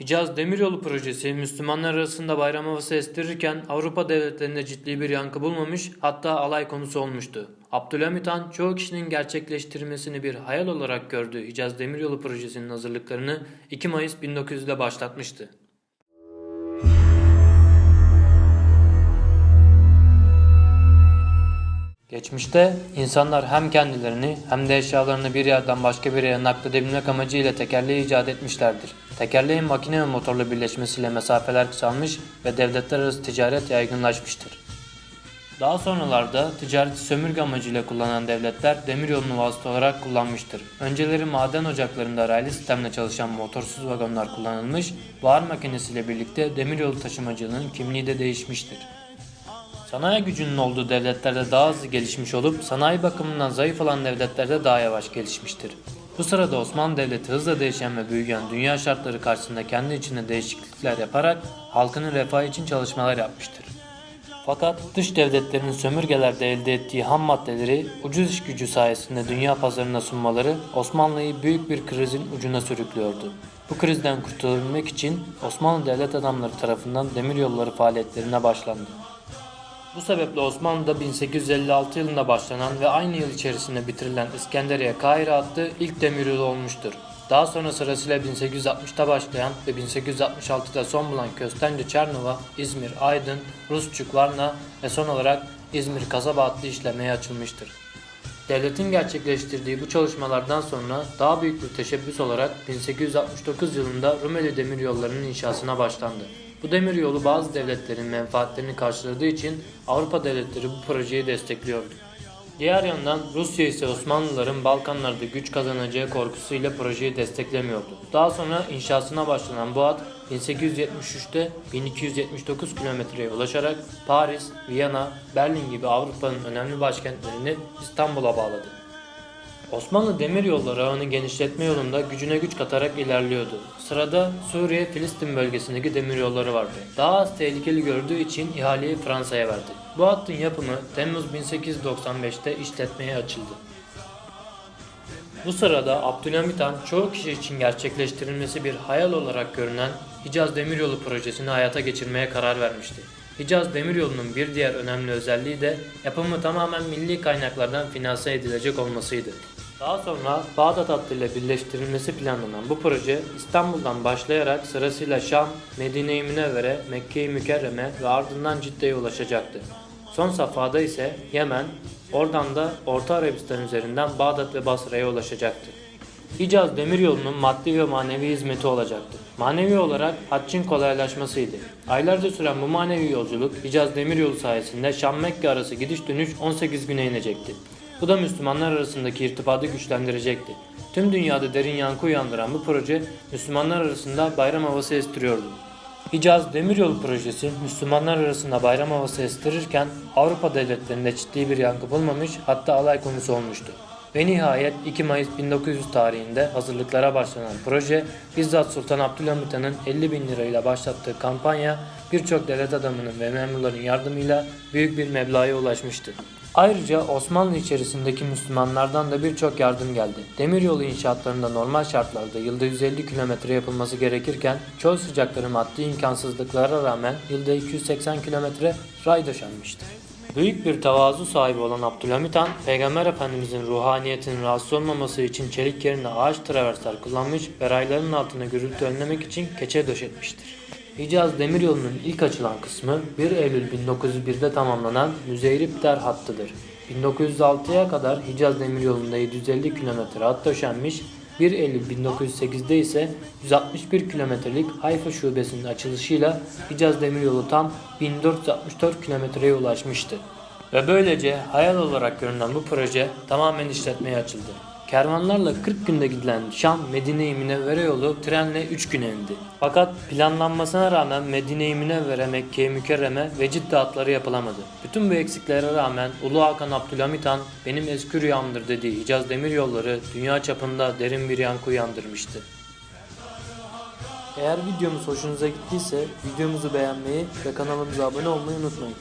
Hicaz Demiryolu projesi Müslümanlar arasında bayram havası estirirken Avrupa devletlerinde ciddi bir yankı bulmamış hatta alay konusu olmuştu. Abdülhamit Han çoğu kişinin gerçekleştirmesini bir hayal olarak gördüğü Hicaz Demiryolu projesinin hazırlıklarını 2 Mayıs 1900'de başlatmıştı. Geçmişte insanlar hem kendilerini hem de eşyalarını bir yerden başka bir yere nakledebilmek amacıyla tekerleği icat etmişlerdir. Tekerleğin makine ve motorla birleşmesiyle mesafeler kısalmış ve devletler arası ticaret yaygınlaşmıştır. Daha sonralarda ticareti sömürge amacıyla kullanan devletler demiryolunu vasıta olarak kullanmıştır. Önceleri maden ocaklarında raylı sistemle çalışan motorsuz vagonlar kullanılmış, buhar makinesiyle birlikte demiryolu taşımacılığının kimliği de değişmiştir. Sanayi gücünün olduğu devletlerde daha hızlı gelişmiş olup sanayi bakımından zayıf olan devletlerde daha yavaş gelişmiştir. Bu sırada Osmanlı Devleti hızla değişen ve büyüyen dünya şartları karşısında kendi içinde değişiklikler yaparak halkının refahı için çalışmalar yapmıştır. Fakat dış devletlerin sömürgelerde elde ettiği ham maddeleri ucuz iş gücü sayesinde dünya pazarına sunmaları Osmanlı'yı büyük bir krizin ucuna sürüklüyordu. Bu krizden kurtulabilmek için Osmanlı devlet adamları tarafından demiryolları faaliyetlerine başlandı. Bu sebeple Osmanlı'da 1856 yılında başlanan ve aynı yıl içerisinde bitirilen İskenderiye Kahire adlı ilk demiryolu olmuştur. Daha sonra sırasıyla 1860'ta başlayan ve 1866'da son bulan Köstence Çernova, İzmir, Aydın, Rusçuk, Varna ve son olarak İzmir Kasaba adlı işlemeye açılmıştır. Devletin gerçekleştirdiği bu çalışmalardan sonra daha büyük bir teşebbüs olarak 1869 yılında Rumeli Demiryolları'nın inşasına başlandı. Bu demiryolu bazı devletlerin menfaatlerini karşıladığı için Avrupa devletleri bu projeyi destekliyordu. Diğer yandan Rusya ise Osmanlıların Balkanlarda güç kazanacağı korkusuyla projeyi desteklemiyordu. Daha sonra inşasına başlanan bu hat 1873'te 1279 kilometreye ulaşarak Paris, Viyana, Berlin gibi Avrupa'nın önemli başkentlerini İstanbul'a bağladı. Osmanlı demiryolları ağını genişletme yolunda gücüne güç katarak ilerliyordu. Sırada Suriye, Filistin bölgesindeki demiryolları vardı. Daha az tehlikeli gördüğü için ihaleyi Fransa'ya verdi. Bu hattın yapımı Temmuz 1895'te işletmeye açıldı. Bu sırada Abdülhamit Han çoğu kişi için gerçekleştirilmesi bir hayal olarak görünen Hicaz Demiryolu projesini hayata geçirmeye karar vermişti. Hicaz Demiryolu'nun bir diğer önemli özelliği de yapımı tamamen milli kaynaklardan finanse edilecek olmasıydı. Daha sonra Bağdat hattıyla birleştirilmesi planlanan bu proje İstanbul'dan başlayarak sırasıyla Şam, Medine-i Münevvere, Mekke-i Mükerreme ve ardından Cidde'ye ulaşacaktı. Son safhada ise Yemen, oradan da Orta Arabistan üzerinden Bağdat ve Basra'ya ulaşacaktı. Hicaz demiryolunun maddi ve manevi hizmeti olacaktı. Manevi olarak haccın kolaylaşmasıydı. Aylarca süren bu manevi yolculuk Hicaz demiryolu sayesinde Şam-Mekke arası gidiş dönüş 18 güne inecekti. Bu da Müslümanlar arasındaki irtibatı güçlendirecekti. Tüm dünyada derin yankı uyandıran bu proje Müslümanlar arasında bayram havası estiriyordu. Hicaz Demiryolu projesi Müslümanlar arasında bayram havası estirirken Avrupa devletlerinde ciddi bir yankı bulmamış hatta alay konusu olmuştu. Ve nihayet 2 Mayıs 1900 tarihinde hazırlıklara başlanan proje bizzat Sultan Abdülhamit Han'ın 50 bin lirayla başlattığı kampanya birçok devlet adamının ve memurların yardımıyla büyük bir meblağa ulaşmıştı. Ayrıca Osmanlı içerisindeki Müslümanlardan da birçok yardım geldi. Demiryolu inşaatlarında normal şartlarda yılda 150 kilometre yapılması gerekirken çöl sıcakları maddi imkansızlıklara rağmen yılda 280 kilometre ray döşenmişti. Büyük bir tevazu sahibi olan Abdülhamit Han, Peygamber Efendimizin ruhaniyetinin rahatsız olmaması için çelik yerine ağaç traversler kullanmış ve rayların altına gürültü önlemek için keçe döşetmiştir. Hicaz Demiryolu'nun ilk açılan kısmı 1 Eylül 1901'de tamamlanan Müzeyripter hattıdır. 1906'ya kadar Hicaz Demiryolu'nda 750 kilometre hat döşenmiş, 1 Eylül 1908'de ise 161 kilometrelik Hayfa şubesinin açılışıyla Hicaz Demiryolu tam 1464 kilometreye ulaşmıştı. Ve böylece hayal olarak görünen bu proje tamamen işletmeye açıldı. Kervanlarla 40 günde gidilen Şam Medine-i Münevvere yolu trenle 3 güne indi. Fakat planlanmasına rağmen Medine-i Münevvere, Mekke-i Mükerreme ve Cidde hatları yapılamadı. Bütün bu eksiklere rağmen Ulu Hakan Abdülhamit Han benim eski rüyamdır dediği Hicaz Demiryolları dünya çapında derin bir yankı uyandırmıştı. Eğer videomuz hoşunuza gittiyse videomuzu beğenmeyi ve kanalımıza abone olmayı unutmayın.